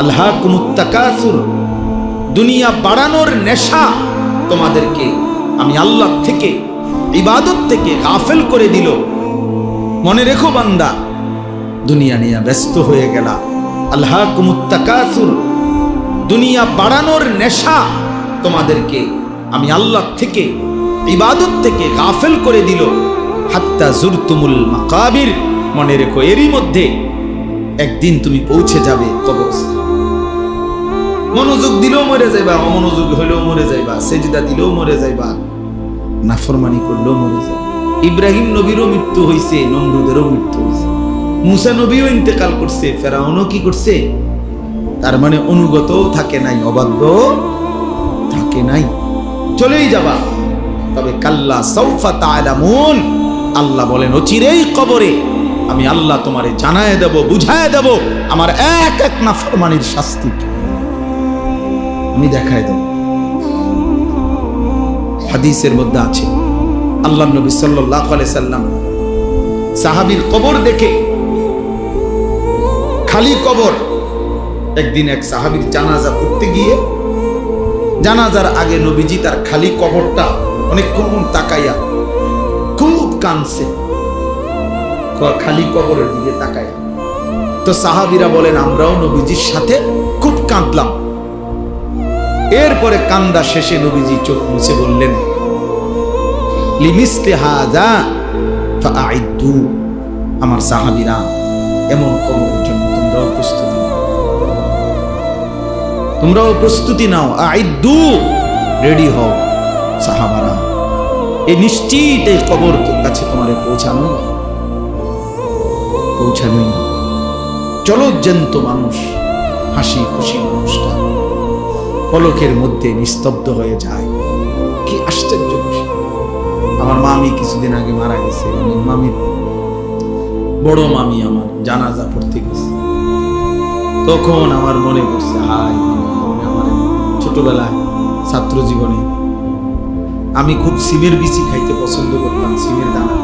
আল্লাহ কুমুত্তাকাসুর দুনিয়া বাড়ানোর নেশা তোমাদেরকে আমি আল্লাহ থেকে, ইবাদত থেকে গাফেল করে দিল। মনে রেখো বান্দা, দুনিয়া নিয়ে ব্যস্ত হয়ে গেলা। আল্লাহ কুমুত্তাকাসুর দুনিয়া বাড়ানোর নেশা তোমাদেরকে আমি আল্লাহ থেকে, ইবাদত থেকে গাফেল করে দিল। হাত্তা জুরতুমুল মাকাবির। মনে রেখো এরই মধ্যে একদিন তুমি পৌঁছে যাবে কবরস্থান। মনোযোগ দিলেও মরে যাইবা, অমনোযোগ হইলেও মরে যাইবা, সেজদা দিলেও মরে যাইবা, নাফরমানি করলেও মরে যাইবা। ইব্রাহিম নবীরও মৃত্যু হইছে, নমরুদেরও মৃত্যু হয়েছে মুসা নবীও ইন্তেকাল করছে, ফেরাউনও কি করছে? তার মানে অনুগতও থাকে নাই অবাধ্য থাকে নাই। চলেই যাবা। তবে কাল্লা সৌফা তালামুন আল্লাহ বলেন, অচিরেই কবরে আমি আল্লাহ তোমারে জানায় দেব, বুঝায় দেব, আমার এক এক নাফরমানির শাস্তি। আমি দেখায় দেব। হাদিসের মধ্যে আছে, আল্লাহ নবী সাল্লাহ সাল্লাম সাহাবীর কবর দেখে, খালি কবর, একদিন এক সাহাবীর জানাজা পড়তে গিয়ে, জানাজার আগে নবীজি তার খালি কবরটা অনেকক্ষণ তাকাইয়া খুব কানছে খালি কবরের দিকে তাকাইয়া। তো সাহাবীরা বলেন, আমরাও নবীজির সাথে খুব কাঁদলাম। এরপরে কান্দা শেষে নবীজি চোখ মুছে বললেন আমার সাহাবীরা, এমন তোমরাও প্রস্তুতি। তোমরাও প্রস্তুতি নাও, আইদ্দু, রেডি হও সাহাবারা। এই নিশ্চিত এই কবর কাছে তোমার পৌঁছানো পৌঁছানোই না চলো জ্যান্ত মানুষ, হাসি খুশি মানুষটা পলকের মধ্যে নিস্তব্ধ হয়ে যায়। কি আশ্চর্য। আমার মামি কিছুদিন আগে মারা গেছে মামির বড় মামি আমার, জানাজা পড়তে গেছে। তখন আমার মনে পড়ছে হাই আমার ছোটবেলায় ছাত্র জীবনে আমি খুব সিমের বিচি খাইতে পছন্দ করতাম, সিমের দানা।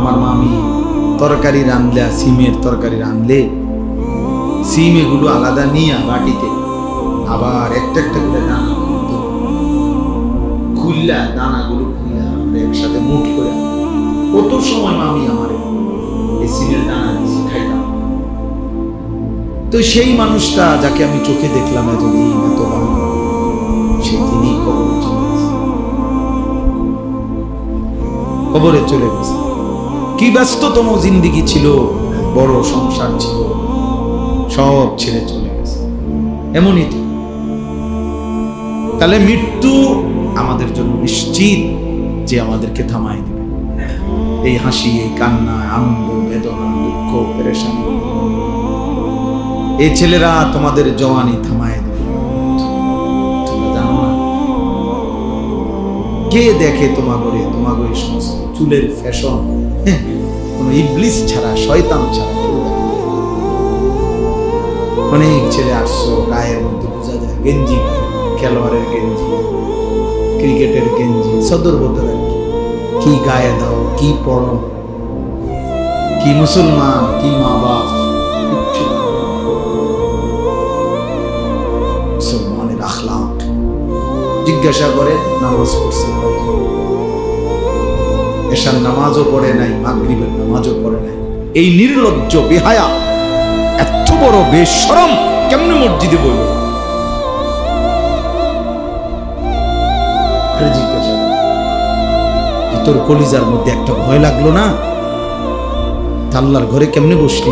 আমার মামি তরকারি রাঁধলে সিমের তরকারি রাঁধলে সিম এগুলো আলাদা নিয়ে বাটিতে আবার একটা একটা করে দানা। খুললা দানাগুলো খুললা আমরা একসাথে মুঠ করে কত সময় মামি আমার এই সিমের দানা খাইতাম তো সেই মানুষটা যাকে আমি চোখে দেখলাম এতদিন, এত ভালো সেই তিনি গেছে। কবরে চলে গেছে। কি ব্যস্ততম জিন্দিগি ছিল, বড় সংসার ছিল, সব ছেড়ে চলে গেছে। এমনই তো। তাহলে মৃত্যু আমাদের জন্য নিশ্চিত যে আমাদেরকে থামাই দেবে। এই হাসি, এই কান্না, আনন্দ, বেদনা, দুঃখ, পেরেশানি, এই ছেলেরা তোমাদের জওয়ানি থামায় দেবে। কে দেখে তোমাগরে তোমাগরে সমস্ত চুলের ফ্যাশন? কোন ইবলিস ছাড়া, শয়তান ছাড়া। অনেক ছেলে আসছো, গায়ের মধ্যে বোঝা যায়, গেঞ্জি খেলোয়াড়ের গেঞ্জি, ক্রিকেটের গেঞ্জি, সদর বদলের কি গায়ে দাও, কি পড়ো কি মুসলমান, কি মা বাপ মুসলমানের আখলাক জিজ্ঞাসা করে, নামাজ পড়ছে এশার নামাজও পড়ে নাই, মাগরিবের নামাজও পড়ে নাই। এই নির্লজ্জ বেহায়া, এত বড় বেশরম, কেমনে মসজিদে বলল জিজ্ঞাসা তোর কলিজার মধ্যে একটা ভয় লাগল না? ঘরে কেমনে বসলি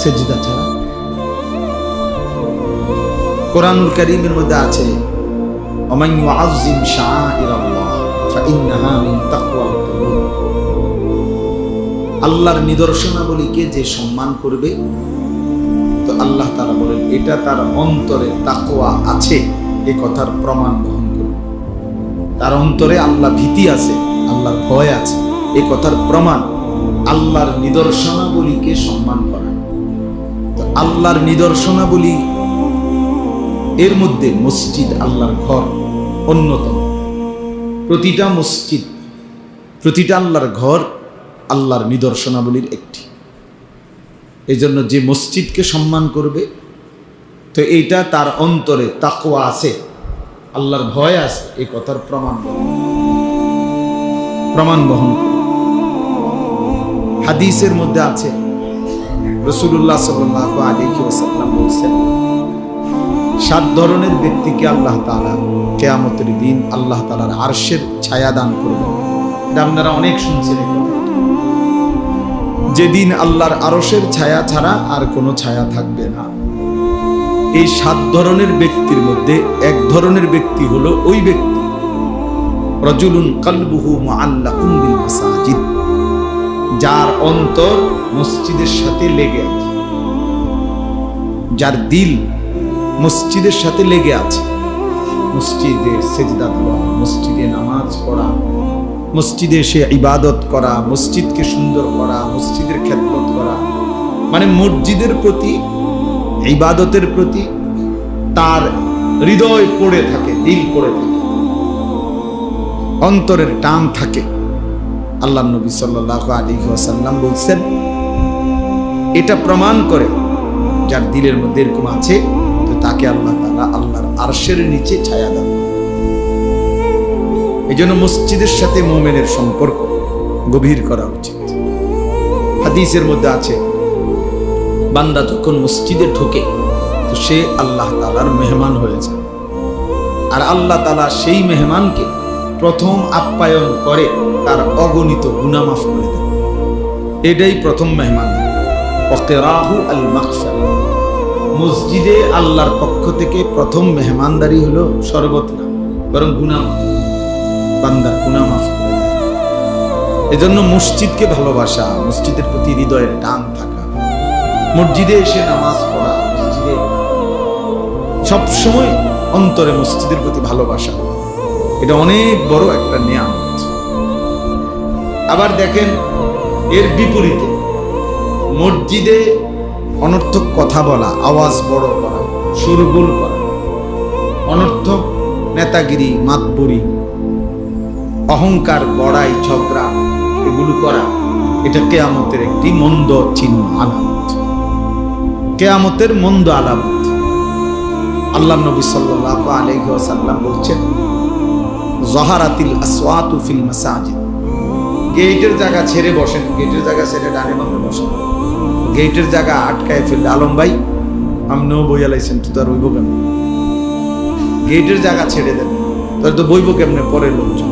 সেজিদা ছাড়া। কোরআনুল করিমের মধ্যে আছে আজিম শাহ আল্লাহর নিদর্শনাবলীকে যে সম্মান করবে? তো আল্লাহ তারা বলেন, এটা তার অন্তরে তাকোয়া আছে, এ কথার প্রমাণ বহন তার অন্তরে আল্লাহ ভীতি আছে, আল্লাহর ভয় আছে। এ কথার প্রমাণ আল্লাহর নিদর্শনাবলীকে সম্মান করা। আল্লাহর নিদর্শনাবলী, এর মধ্যে মসজিদ আল্লাহর ঘর অন্যতম। প্রতিটা মসজিদ, প্রতিটা আল্লাহর ঘর আল্লাহর নিদর্শনাবলীর একটি। এই জন্য যে মসজিদকে সম্মান করবে, তো এইটা তার অন্তরে তাকোয়া আছে। আল্লাহর ভয় আছে, এই কথার প্রমাণ প্রমাণ বহন হাদিসের মধ্যে আছে রসুল্লাহ সাল্লাহ আলী ওসাল্লাম বলছেন, সাত ধরনের ব্যক্তিকে আল্লাহ তালা কেয়ামতের দিন আল্লাহ তালার আরশের ছায়া দান করবেন। এটা আপনারা অনেক শুনছেন। যেদিন আল্লাহর আরশের ছায়া ছাড়া আর কোনো ছায়া থাকবে না। এই সাত ধরনের ব্যক্তির মধ্যে এক ধরনের ব্যক্তি হলো ওই ব্যক্তি। রজুলুন কালবুহু মাসাজিদ, যার অন্তর মসজিদের সাথে লেগে আছে। যার দিল মসজিদের সাথে লেগে আছে। মসজিদে সেজদা দেওয়া, মসজিদে নামাজ পড়া, মসজিদে এসে ইবাদত করা, মসজিদকে সুন্দর করা, মসজিদের খেদমত করা মানে মসজিদের প্রতি ইবাদতের প্রতি তার হৃদয় পড়ে থাকে, দিল পড়ে থাকে। অন্তরের টান থাকে। আল্লাহ নবী সাল্লাহ আলী ওয়াসাল্লাম বলছেন, এটা প্রমাণ করে যার দিলের মধ্যে এরকম আছে, তো তাকে আল্লাহ তালা আল্লাহর আরশের নিচে ছায়া দেন এই জন্য মসজিদের সাথে মোমেনের সম্পর্ক গভীর করা উচিত। হাদিসের মধ্যে আছে বান্দা যখন মসজিদে ঢোকে, তো সে আল্লাহ তালার মেহমান হয়ে যায়। আর আল্লাহ তালা সেই মেহমানকে প্রথম আপ্যায়ন করে, তার অগণিত গুনামাফ করে দেয়। এটাই প্রথম মেহমান। অকেরাহু আল মাকসার মসজিদে আল্লাহর পক্ষ থেকে প্রথম মেহমানদারি হলো শরবত না, বরং গুনাম বান্দার গুনামাফ করে দেয়। এজন্য মসজিদকে ভালোবাসা, মসজিদের প্রতি হৃদয়ের টান থাকা। মসজিদে এসে নামাজ পড়া, মসজিদে সবসময় অন্তরে মসজিদের প্রতি ভালোবাসা। এটা অনেক বড় একটা নিয়ামত। আবার দেখেন, এর বিপরীতে মসজিদে অনর্থক কথা বলা, আওয়াজ বড় করা সুরগুল করা, অনর্থক নেতাগিরি, মাতবুরি, অহংকার বড়াই ঝগড়া এগুলো করা, এটা কেয়ামতের একটি মন্দ চিহ্ন। আলামত কেয়ামতের মন্দ আলামত আল্লাহ নবী সাল্লাহ আলাইহি ওয়াসাল্লাম বলছেন, জহারাতিল আসওয়াতু ফিল মাসাজিদ। গেটের জায়গা ছেড়ে বসেন, গেটের জায়গা ছেড়ে ডানে বামে বসেন। গেটের জায়গা আটকায় ফেললে, আলম ভাই আপনিও বইয়া লাইছেন তো তার বইব কেমন? গেটের জায়গা ছেড়ে দেন, তাহলে তো বইব কেমনে পরের লোকজন?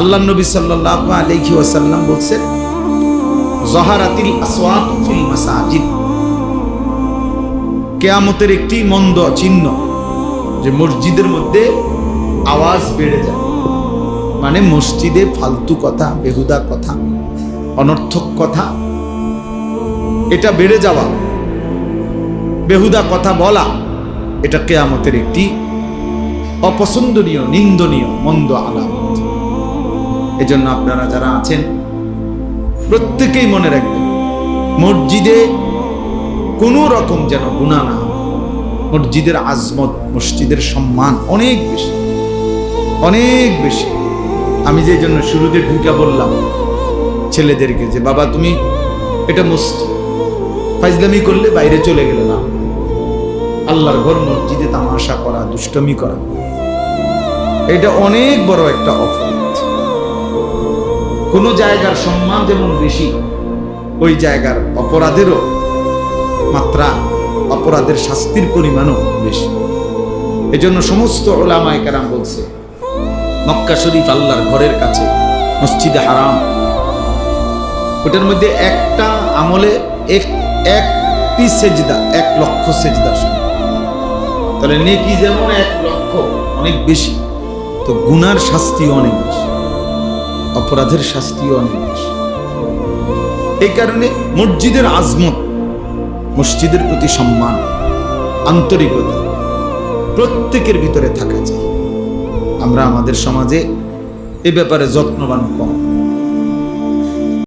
আল্লাহ নবী সাল্লাহ আলাইহি ওয়াসাল্লাম বলছেন জহারাতিল ফিল মাসাজিদ। কেয়ামতের একটি মন্দ চিহ্ন, যে মসজিদের মধ্যে আওয়াজ বেড়ে যায়। মানে মসজিদে ফালতু কথা, বেহুদা কথা, অনর্থক কথা, এটা বেড়ে যাওয়া। বেহুদা কথা বলা, এটা কেয়ামতের একটি অপছন্দনীয়, নিন্দনীয়, মন্দ আলামত। এজন্য আপনারা যারা আছেন প্রত্যেকেই মনে রাখবে, মসজিদে কোনো রকম যেন গুণা না মসজিদের আজমত, মসজিদের সম্মান অনেক বেশি অনেক বেশি। আমি যে জন্য শুরুতে ঢুকে বললাম ছেলেদেরকে যে, বাবা, তুমি এটা মসজিদ। ফাইজলামি করলে বাইরে চলে গেলে না। আল্লাহর ঘর মসজিদে তামাশা করা, দুষ্টমি করা। এটা অনেক বড় একটা অপরাধ কোনো জায়গার সম্মান যেমন বেশি, ওই জায়গার অপরাধেরও মাত্রা অপরাধের শাস্তির পরিমাণও বেশি। এজন্য সমস্ত ওলামায় কারাম বলছে, মক্কা শরীফ আল্লাহর ঘরের কাছে, মসজিদে হারাম। ওটার মধ্যে একটা আমলে এক, একটি সেজদা, এক লক্ষ সেজদার সমান। তাহলে নেকি যেমন এক লক্ষ, অনেক বেশি। তো গুনার শাস্তিও অনেক বেশি। অপরাধের শাস্তিও অনেক বেশি এই কারণে মসজিদের আজমত, মসজিদের প্রতি সম্মান, আন্তরিকতা প্রত্যেকের ভিতরে থাকা চাই। আমরা আমাদের সমাজে এ ব্যাপারে যত্নবান কম।